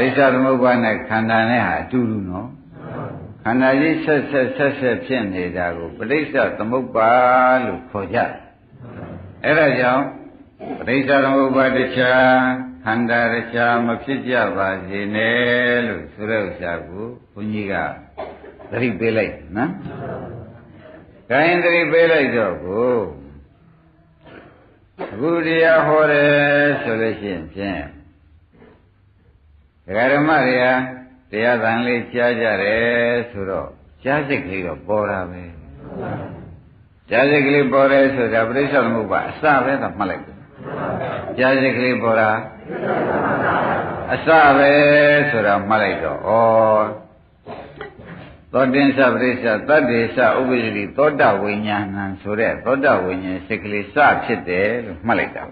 ရိစ္ဆသမုပ္ပါနဲ့ခန္ဓာနဲ့ဟာအတူတူနော်ခန္ဓာကြီးဆက်ဆက်ဆက်ဆက်ဖြစ်နေတာကိုပရိစ္ဆသမုပ္ပါလို့ခေါ်ကြအဲ့ဒါကြောင့်ပရိစ္ဆသမုပ္ပါတရားခန္ဓာတရားမဖြစ်ကြပါစေနဲ့လို့ဆိုတဲ့ဥစ္စာကိုဘုန်းကြီးကသတိပေးလိုက်နော်။ခိုင်းသတိပေးလိုက်တော့ကိုအခုတရားဟောတယ်ဆိုလို့ရှိရင်ဖြင့်ဒကာ ဓမ္မတွေကတရားသံလေးကြားကြတယ်ဆိုတော့ကြားစိတ်ကလေးတော့ပေါ်တာပဲကြားစိတ်ကလေးပေါ်တယ်ဆိုတာပြိဿသမုပ္ပါအစပဲတော့မှတ်လိုက်ကြားစိတ်ကလေးပေါ်တာအစပဲဆိုတာမှတ်လိုက်တော့ဩသောတင်္စပရိစ္ဆသတ္တေသဥပ္ပဇ္ဇိသောတဝိညာဏံဆိုတဲ့သောတဝိညာဉ်စိတ်ကလေးစဖြစ်တယ်လို့မှတ်လိုက်တာဩ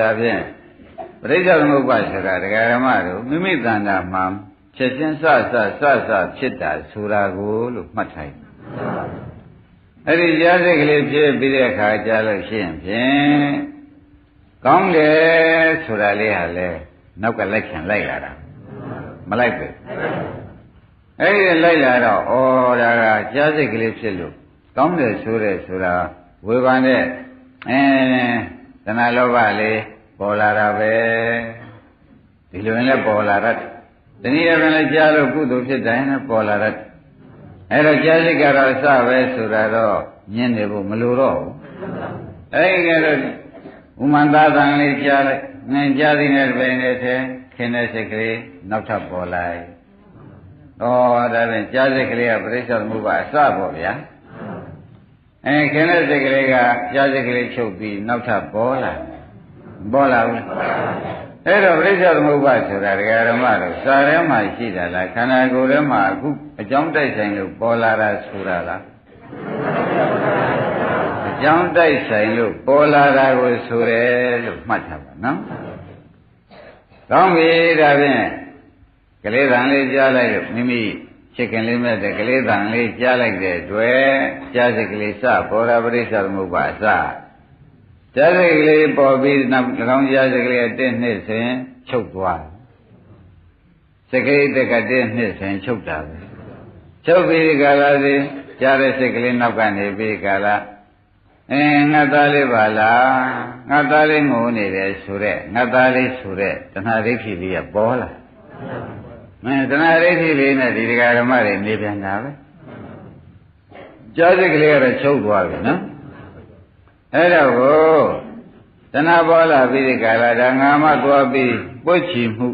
ဒါဖြင့် ပရိစ္ဆသမုပ္ပါဆိုတာဒကာရမတို့မိမိတဏ္ဍာမှာချက်ချင်းစစစစဖြစ်တာဆိုတာကိုလို့မှတ်ထားအဲ့ဒီကြားစိတ်ကလေးဖြစ်ပြီးတဲ့အခါကြားလို့ရှိရင်ဖြင့်ကောင်းတယ်ဆိုတာလေးဟာလေနောက်ကလိုက်ခင်လိုက်လာတာမလိုက်ဘူးအဲ့ဒီလိုက်လာတော့ဩဒါကကြားစိတ်ကလေးဖြစ်လို့ကောင်းတယ်ဆိုတဲ့ဆိုတာဝေဘာနဲ့အဲတဏှာလောဘလေး ပေါ်လာတာပဲဒီလိုရင်လည်းပေါ်လာတတ်တနည်းအားဖြင့်လည်းကြားလို့ကုသိုလ်ဖြစ်တိုင်းလည်းပေါ်လာတတ်အဲ့တော့ကြားစိတ်ကတော့အစပဲဆိုတာတော့ညင်းနေဖို့မလိုတော့ဘူးအဲ့ဒီကတော့ဥမ္မန္တာသံလေးကြားလိုက်ငင်ကြားသည်နဲ့ပဲနေတဲ့ခင်တဲ့စိတ်ကလေးနောက်ထပ်ပေါ်လိုက်ဩဒါဖြင့်ကြားစိတ်ကလေးကပရိစ္ဆေသမုပ္ပါအစပေါ့ဗျာအဲခင်တဲ့စိတ်ကလေးကကြားစိတ်ကလေးချုပ်ပြီးနောက်ထပ်ပေါ်လာ ပေါ်လာဘူးအဲ့တော့ပြိဿသမုပ္ပါဆိုတာဒကာဓမ္မတို့စာထဲမှာရှိတာလားခန္ဓာကိုယ်ထဲမှာအခုအကြောင်းတိုက်ဆိုင်လို့ပေါ်လာတာဆိုတာလားအကြောင်းတိုက်ဆိုင်လို့ပေါ်လာတာကိုဆိုတယ်လို့မှတ်ထားပါနော်။ကောင်းပြီဒါဖြင့်ကလေးတန်လေးကြားလိုက်လို့မိမိချစ်ခင်လေးမဲ့တဲ့ကလေးတန်လေးကြားလိုက်တဲ့တွေ့ကြားစိတ်ကလေးစပေါ်တာပရိစ္ဆသမုပ္ပါစ ကြားစိတ်ကလေးပေါ်ပြီးနောက်၎င်းကြားစိတ်ကလေးအတက်နှစ်ဆိုရင်ချုပ်သွားစိတ်ကလေးတက်ကတက်နှစ်ဆိုရင်ချုပ်တာပဲချုပ်ပြီးကာလစီကြားတဲ့စိတ်ကလေးနောက်ကနေပြီးကာလအဲငါသားလေးပါလားငါသားလေးငိုနေတယ်ဆိုတဲ့ငါသားလေးဆိုတဲ့တဏှာဒိဋ္ဌိလေးကပေါ်လာမင်းတဏှာဒိဋ္ဌိလေးနဲ့ဒီတရားဓမ္မတွေနေပြန်တာပဲကြားစိတ်ကလေးကတော့ချုပ်သွားပြီနော် အဲ့တော့ကိုတဏှာပေါ်လာပြီးဒီကာလဒါငါမှသွားပြီးပွက်ချီမှု